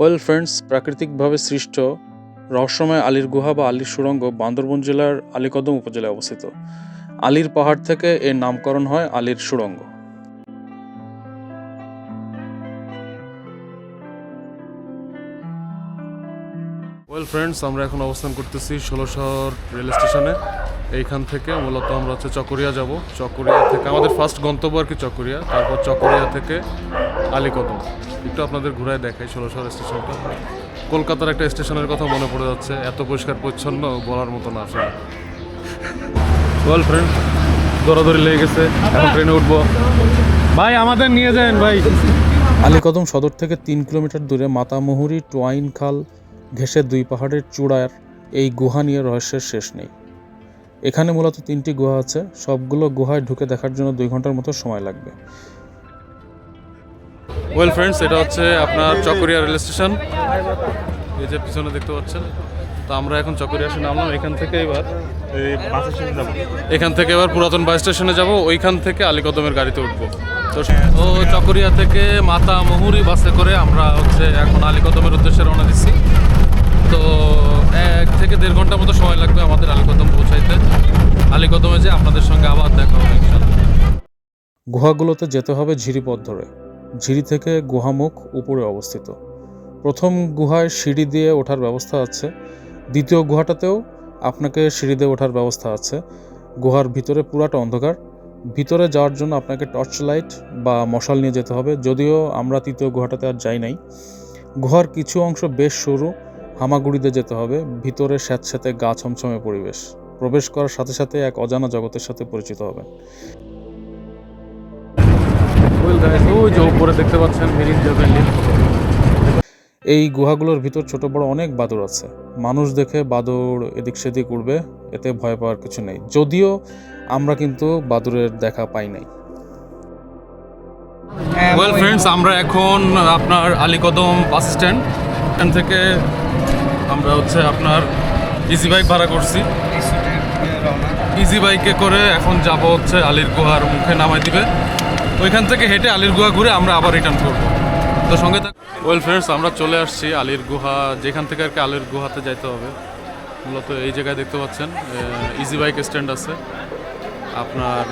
Well friends, প্রাকৃতিকভাবে সৃষ্ট রহস্যময় আলীর গুহা বা আলীর সুড়ঙ্গ বান্দরবন জেলার আলীকদম উপজেলায় অবস্থিত। আলীর পাহাড় থেকে এর নামকরণ হয় আলীর সুড়ঙ্গ ওয়েল ফ্রেন্ডস, আমরা এখন অবস্থান করতেছি ষোলোশহর রেল স্টেশনে। এইখান থেকে মূলত আমরা হচ্ছে চকরিয়া যাব। চকরিয়া থেকে আমাদের ফার্স্ট গন্তব্য আর কি চকরিয়া, তারপর চকরিয়া থেকে আলীকদম। একটু আপনাদের ঘুরায় দেখাই ষোলোশহর স্টেশনটা। কলকাতার একটা স্টেশনের কথা মনে পড়ে যাচ্ছে, এত পরিষ্কার পরিচ্ছন্ন বলার মতো না আসলে। ওয়েল ফ্রেন্ড দৌড়াদৌড়ি লেগে গেছে, এখন ট্রেনে উঠবো। ভাই, আমাদের নিয়ে যান, ভাই। আলীকদম সদর থেকে তিন কিলোমিটার দূরে মাতামুহুরি টোয়াইন খাল ঘেঁষে দুই পাহাড়ের চূড়ার এই গুহা নিয়ে রহস্যের শেষ নেই। এখানে মূলত তিনটি গুহা আছে। সবগুলো গুহায় ঢুকে দেখার জন্য দুই ঘণ্টার মতো সময় লাগবে। ওয়েল ফ্রেন্ডস এটা হচ্ছে আপনার চকরিয়া রেল স্টেশন। এই যে পিছনে দেখতে পাচ্ছেন তো আমরা এখন চকরিয়া এসে নামলাম। এখান থেকে এবার এই বাস স্টেশনে যাব। এখান থেকে এবার পুরাতন বাস স্টেশনে যাব। ওইখান থেকে আলীকদমের গাড়িতে উঠবো। তো ও চকরিয়া থেকে মাতা মহুরি বাসে করে আমরা হচ্ছে এখন আলীকদমের উদ্দেশ্যে রওনা দিচ্ছি। তো এক থেকে দেড় ঘণ্টা মতো সময় লাগবে আমাদের আলীকদম পৌঁছাইতে। আলীকদমে যে আপনাদের সঙ্গে আবার দেখা হবে গুহাগুলোতে যেতে হবে ঝিরিপথ ধরে। ঝিরি থেকে গুহামুখ উপরে অবস্থিত। প্রথম গুহায় সিঁড়ি দিয়ে ওঠার ব্যবস্থা আছে। দ্বিতীয় গুহাটাতেও আপনাকে সিঁড়ি দিয়ে ওঠার ব্যবস্থা আছে। গুহার ভিতরে পুরাটা অন্ধকার। ভিতরে যাওয়ার জন্য আপনাকে টর্চ লাইট বা মশাল নিয়ে যেতে হবে। যদিও আমরা তৃতীয় গুহাটাতে আর যাই নাই। গুহার কিছু অংশ বেশ সরু। হামাগুড়িতে যেতে হবে। ভিতরে স্যাঁতস্যাঁতে গা ছমছমে পরিবেশ। প্রবেশ করার সাথে সাথে এক অজানা জগতের সাথে পরিচিত হবেন। উপরে দেখতে পাচ্ছেন এই গুহাগুলোর ভিতর ছোট বড় অনেক বাদুর আছে। মানুষ দেখে বাদুর এদিক সেদিক উড়বে এতে ভয় পাওয়ার কিছু নেই। যদিও আমরা কিন্তু বাদুরের দেখা পাই নাই। ওয়েল ফ্রেন্ডস আমরা এখন আপনার আলীকদম বাস স্ট্যান্ড। এখান থেকে আমরা হচ্ছে আপনার ইজি বাইক ভাড়া করছি। ইজি বাইকে করে এখন যাব হচ্ছে আলির গুহার মুখে নামাই দিবে। ওইখান থেকে হেঁটে আলির গুহা ঘুরে আমরা আবার রিটার্ন করব। তো সঙ্গে থাক ওয়েল ফ্রেন্ডস আমরা চলে আসছি আলির গুহা। যেখান থেকে আর কি আলির গুহাতে যাইতে হবে। মূলত এই জায়গায় দেখতে পাচ্ছেন ইজি বাইক স্ট্যান্ড আছে। আপনার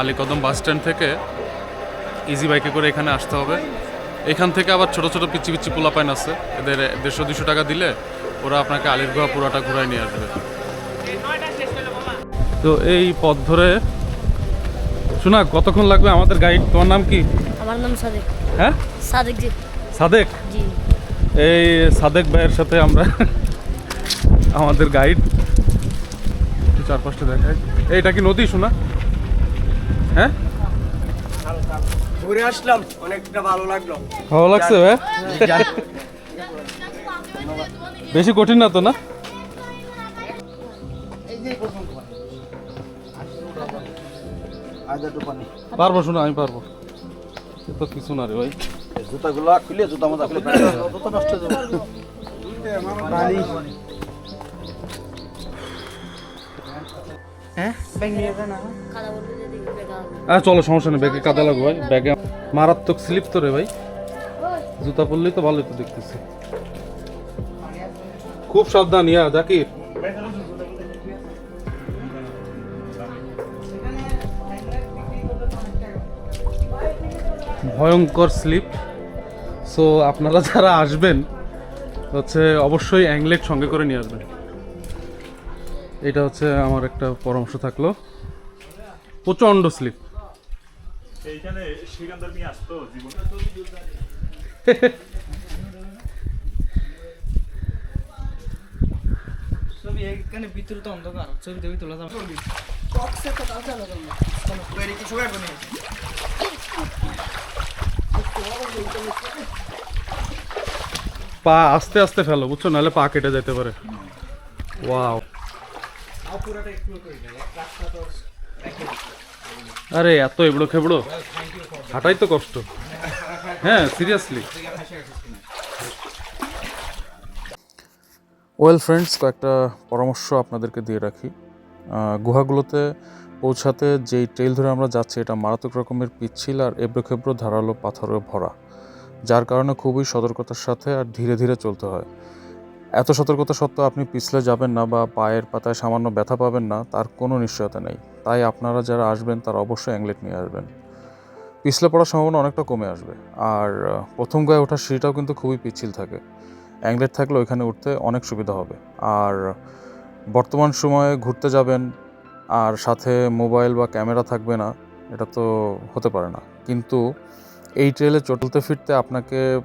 আলীকদম বাস স্ট্যান্ড থেকে ইজি বাইকে করে এখানে আসতে হবে। এখান থেকে আবার ছোট ছোট পিচি পিচি পোলাপাইন আছে। এদের দেড়শো দুশো টাকা দিলে ওরা আপনাকে আলির গুহা পুরাটা ঘুরাই নিয়ে আসবে। তো এই পথ ধরে শোনা কতক্ষণ লাগবে আমাদের গাইড? তোমার নাম কি? আমার নাম সাদেক। হ্যাঁ? সাদেক জি। সাদেক? জি। এই সাদেক ভাইয়ের সাথে আমরা আমাদের গাইড। চার পাঁচটা দেখাই। এইটা কি নদী শোনা? হ্যাঁ? ঘুরে আসলাম অনেকটা ভালো লাগল। ভালো লাগছে ভাই? বেশি কঠিন না তো না? পারব শোনা আমি পারব। তো কিছু না রে ভাই। জুতাগুলো খুলে জুতা মজা খুলে জুতা নষ্ট হয়ে যাবে। হ্যাঁ? চলো সমস্যা নেই ব্যাগে কাদা লাগবে ভাই ব্যাগে মারাত্মক স্লিপ তো রে ভাই। জুতা পরলেই তো ভালোই তো দেখতেছি। খুব সাবধান ইয়া জাকির। ভয়ঙ্কর স্লিপ। সো আপনারা যারা আসবেন হচ্ছে অবশ্যই অ্যাংলেট সঙ্গে করে নিয়ে আসবেন। এটা হচ্ছে আমার একটা পরামর্শ থাকল। প্রচণ্ড স্লিপ। এইখানে শ্রীকান্তর নিয়ে আসতো জীবন? ছবি এখানে ভিতরে তো অন্ধকার ছবি দেবি তোলা যাবে। পা আস্তে আস্তে ফেলো বুঝছ? নাহলে পা কেটে যেতে পারে। ওয়াও। আরে এত এবড়ো খেবড়ো। হাঁটাই তো কষ্ট। হ্যাঁ সিরিয়াসলি ওয়েল ফ্রেন্ডস কয়েকটা পরামর্শ আপনাদেরকে দিয়ে রাখি। গুহাগুলোতে পৌঁছাতে যেই ট্রেল ধরে আমরা যাচ্ছি এটা মারাত্মক রকমের পিচ্ছিল আর এবড়ো খেবড়ো ধারালো পাথরে ভরা যার কারণে খুবই সতর্কতার সাথে আর ধীরে ধীরে চলতে হয়। এত সতর্কতা সত্ত্বেও আপনি পিছলে যাবেন না বা পায়ের পাতায় সামান্য ব্যথা পাবেন না, তার কোনো নিশ্চয়তা নেই। তাই আপনারা যারা আসবেন, তারা অবশ্যই অ্যাংলেট নিয়ে আসবেন। পিছলে পড়ার সম্ভাবনা অনেকটা কমে আসবে। আর প্রথম গায়ে ওঠার সিঁড়িটাও কিন্তু খুবই পিচ্ছিল থাকে। অ্যাংলেট থাকলে ওইখানে উঠতে অনেক সুবিধা হবে। আর, বর্তমান সময়ে ঘুরতে যাবেন, আর সাথে মোবাইল বা ক্যামেরা থাকবে না, এটা তো হতে পারে না। কিন্তু এই ট্রেলে চটলতে ফিরতে আপনাকে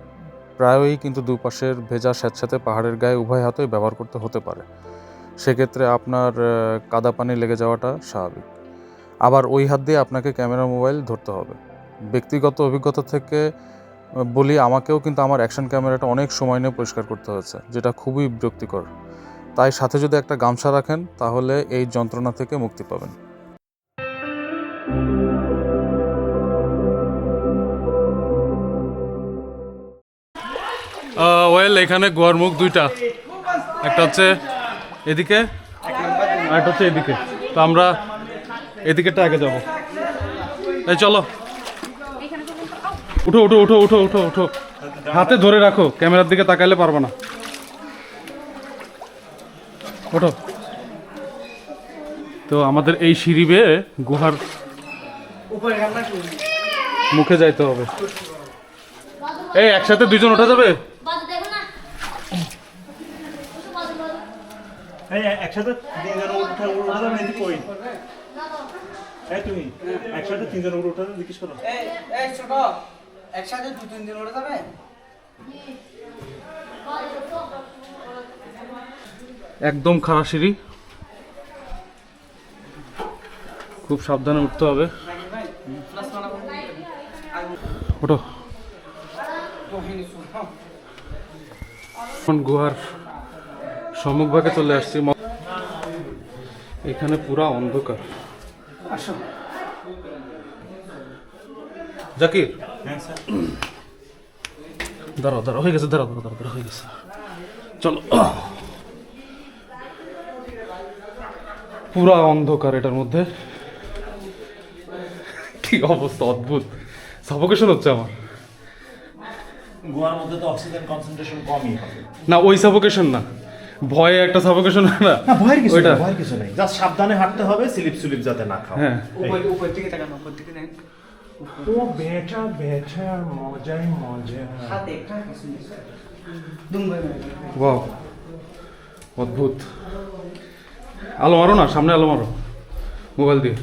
প্রায়ই কিন্তু দুপাশের ভেজা স্যাঁতস্যাঁতে পাহাড়ের গায়ে উভয় হাতই ব্যবহার করতে হতে পারে। সেক্ষেত্রে আপনার কাদা পানি লেগে যাওয়াটা স্বাভাবিক। আবার ওই হাত দিয়ে আপনাকে ক্যামেরা, মোবাইল ধরতে হবে। ব্যক্তিগত অভিজ্ঞতা থেকে বলি আমাকেও কিন্তু আমার অ্যাকশন ক্যামেরাটা অনেক সময় নিয়ে পরিষ্কার করতে হয়েছে, যেটা খুবই বিরক্তিকর। তাই সাথে যদি একটা গামছা রাখেন, তাহলে এই যন্ত্রণা থেকে মুক্তি পাবেন। ওয়েল, এখানে গোয়ার মুখ দুইটা। একটা হচ্ছে এদিকে একটা হচ্ছে এদিকে। তো আমরা এদিকেটা আগে যাব। এই চলো। উঠো উঠো উঠো উঠো উঠো উঠো। হাতে ধরে রাখো, ক্যামেরার দিকে তাকাইলে পারব না। ওঠো। তো আমাদের এই সিঁড়ি বেয়ে গুহার মুখে যাইতে হবে। এই, একসাথে দুইজন ওঠা যাবে বাজে দেখো না এই একসাথে তিনজন কই? এই তুমি একসাথে তিনজন উঠা যাবে জিজ্ঞেস করো। এই এই ছোট একসাথে দু তিন দিন ওরা যাবে? একদম খারাপ সিঁড়ি। খুব সাবধানে উঠতে হবে। গুহার সম্মুখভাগে চলে আসছি। ম- এখানে পুরা অন্ধকার। জাকির। হ্যাঁ স্যার। দাঁড়াও দাঁড়াও হয়ে গেছে দাঁড়াও দাঁড়াও দাঁড়াও, হয়ে গেছে। চলো। পুরা অন্ধকার এটার মধ্যে। কি অবস্থা অদ্ভুত। সাফোকেশন হচ্ছে আমার। গোয়ার মধ্যে তো অক্সিজেন কনসেন্ট্রেশন কমই। না ওই সাফোকেশন না। ভয়ে একটা সাফোকেশন না? না ভয়ের কিছু ওইটা। ভয়ের কিছু নেই। জাস্ট সাবধানে হাঁটতে হবে স্লিপ স্লিপ যাতে না খাও। হ্যাঁ। উপর উপর দিকে তাকানো উপর দিকে দেখ ও বেটা বেটা মজাই মজা। হাত একটা দুম করে বাহ অদ্ভুত। আলো মারো না সামনে আলো মারো। মোবাইল দিয়ে।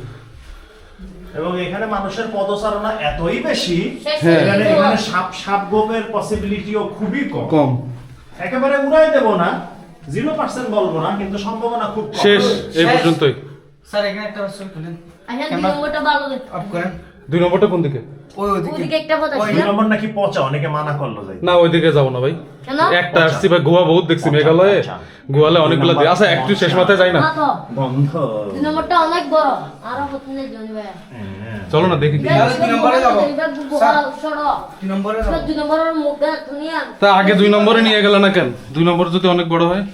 এবং এখানে মানুষের পদচারণা এতই বেশি হ্যাঁ। এখানে এখানে সাপ সাপ গোপের পসিবিলিটিও খুবই কম। কম। একেবারে উড়াই দেবো না। জিরো পার্সেন্ট বলব না কিন্তু সম্ভাবনা খুব শেষ এই পর্যন্তই। স্যার এখানে একটা তুলেন আচ্ছা দুই নম্বরটা অফ করেন। দুই নম্বরটা কোন দিকে? ওই ওদিকে ওদিকে একটা পথ দুই নম্বর নাকি পচা অনেকে মানা করল যাই না ওইদিকে যাব না ভাই। একটা আসছি ভাই গোয়া বহুত দেখছি মেঘালয়ে। গোয়ালে অনেকগুলো দিয়ে আচ্ছা একটু শেষ মাথায় যাই না। না বন্ধ। দুই নম্বরটা অনেক বড়। আরও পছন্দ জনি ভাই হ্যাঁ। চলো না দেখি কি দুই নম্বরে যাব। সরো। নম্বরে যাও। দুই নম্বরের মুখে দুনিয়া তা আগে দুই নম্বরে নিয়ে গেল না কেন? দুই নম্বর যদি অনেক বড় হয়।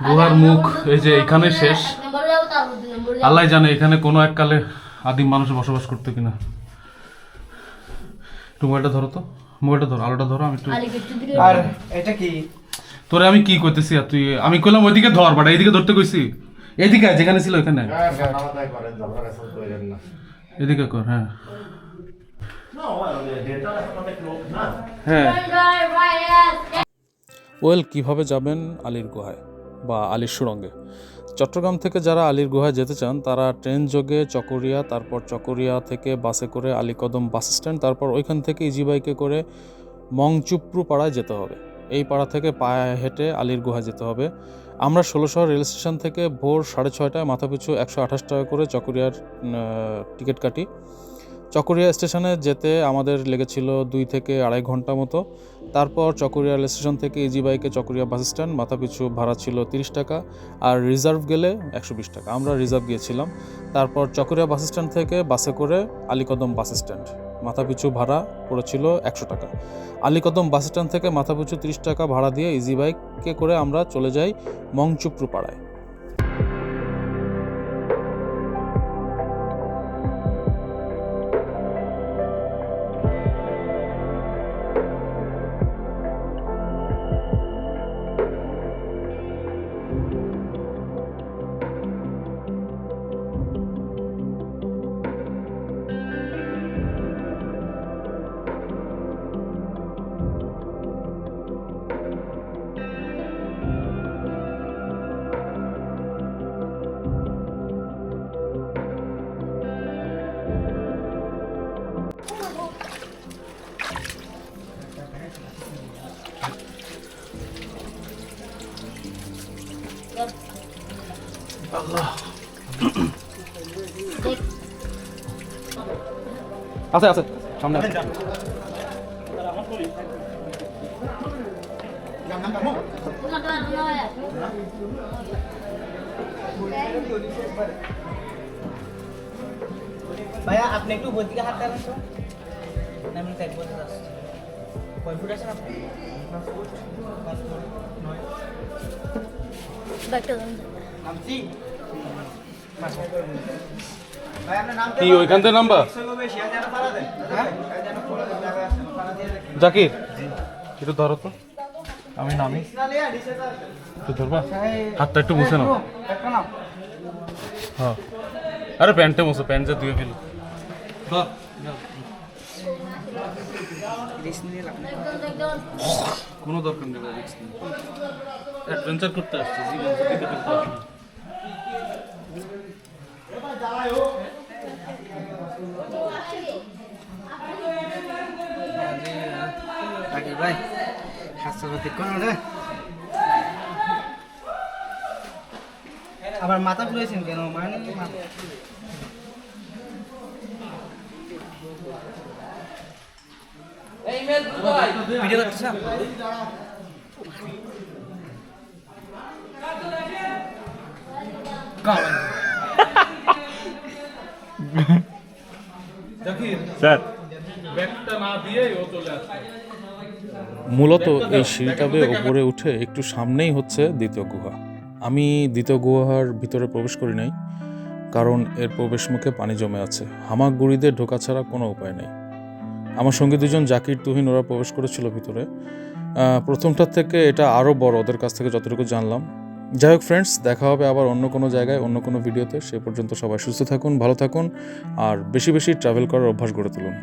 গুহার মুখ এই যে এখানে শেষ। আল্লাহ জানে এখানে কোনো এক কালে আদিম মানুষ বসবাস করতো কিনা। একটু মোবাইলটা ধরো তো মোবাইলটা ধরো আলোটা ধরো আমি একটু আর এটা কি? তোরে আমি কি করতেছি আর তুই আমি কইলাম ওইদিকে ধর বাট এইদিকে ধরতে কইছি। এদিকে যেখানে ছিল ওখানে আয়। এদিকে কর হ্যাঁ। হ্যাঁ। ওয়েল কীভাবে যাবেন আলীর গুহায়? বা আলীর সুড়ঙ্গে। চট্টগ্রাম থেকে যারা আলীর গুহায় যেতে চান, তারা ট্রেন যোগে চকরিয়া, তারপর চকরিয়া থেকে বাসে করে আলীকদম বাস স্ট্যান্ড, তারপর ওইখান থেকে ইজি বাইকে করে মংচুপ্রু পাড়ায় যেতে হবে। এই পাড়া থেকে পায়ে হেঁটে আলীর গুহায় যেতে হবে। আমরা ষোলোশহর রেল স্টেশন থেকে ভোর সাড়ে ছয়টায় মাথাপিছু একশো আঠাশ টাকা করে চকরিয়ার টিকিট কাটি। চকরিয়া স্টেশনে যেতে আমাদের লেগেছিল দুই থেকে আড়াই ঘণ্টা মতো। তারপর চকরিয়া রেল স্টেশন থেকে ইজি বাইকে চকরিয়া বাস স্ট্যান্ড, মাথাপিছু ভাড়া ছিল তিরিশ টাকা আর রিজার্ভ গেলে একশো বিশ টাকা। আমরা রিজার্ভ গিয়েছিলাম। তারপর চকরিয়া বাস স্ট্যান্ড থেকে বাসে করে আলীকদম বাস স্ট্যান্ড, মাথাপিছু ভাড়া পড়েছিল একশো টাকা। আলীকদম বাস স্ট্যান্ড থেকে মাথাপিছু তিরিশ টাকা ভাড়া দিয়ে ইজি বাইকে করে আমরা চলে যাই মংচুপ্রু পাড়ায়। আছে আছে সামনে আছে. ভাইয়া আপনি একটু বই দিকে হাত দেন তো আমি তাই বলতে যাচ্ছি। কয় ফুট আছেন আপনি কি, ওইখান থেকে নাম্বা? বেশি আর যেন পারা দেন হ্যাঁ? জাকির, একটু ধরো তো। আমি নামি। একটু ধরবা? হাতটা একটু মুছে নাও। হ্যাঁ। আরে প্যান্টে মুছো, প্যান্ট যে ধুয়ে ফেলো. কোনো দরকার নেই অ্যাডভেঞ্চার করতে আসছি, জীবন থেকে ফেলতে আসছি আগে ভাই হাস্যগতি কোন রে আবার মাথা ঘুরেছেন কেন? মানে স্যার। ব্যাগটা না দিয়ে ও চলে আসছে মূলত এই সিঁড়িটা বেয়ে উপরে উঠে একটু সামনেই হচ্ছে দ্বিতীয় গুহা। আমি দ্বিতীয় গুহার ভিতরে প্রবেশ করি নাই, কারণ এর প্রবেশ মুখে পানি জমে আছে। হামাগুড়িতে ঢোকা ছাড়া কোনো উপায় নেই। আমার সঙ্গে দুজন জাকির, তুহিন, ওরা প্রবেশ করেছিল ভিতরে। প্রথমটার থেকে এটা আরও বড়, ওদের কাছ থেকে যতটুকু জানলাম। যাই হোক ফ্রেন্ডস দেখা হবে আবার অন্য কোনো জায়গায়, অন্য কোনো ভিডিওতে। সে পর্যন্ত সবাই সুস্থ থাকুন, ভালো থাকুন, আর বেশি বেশি ট্রাভেল করার অভ্যাস গড়ে তুলুন।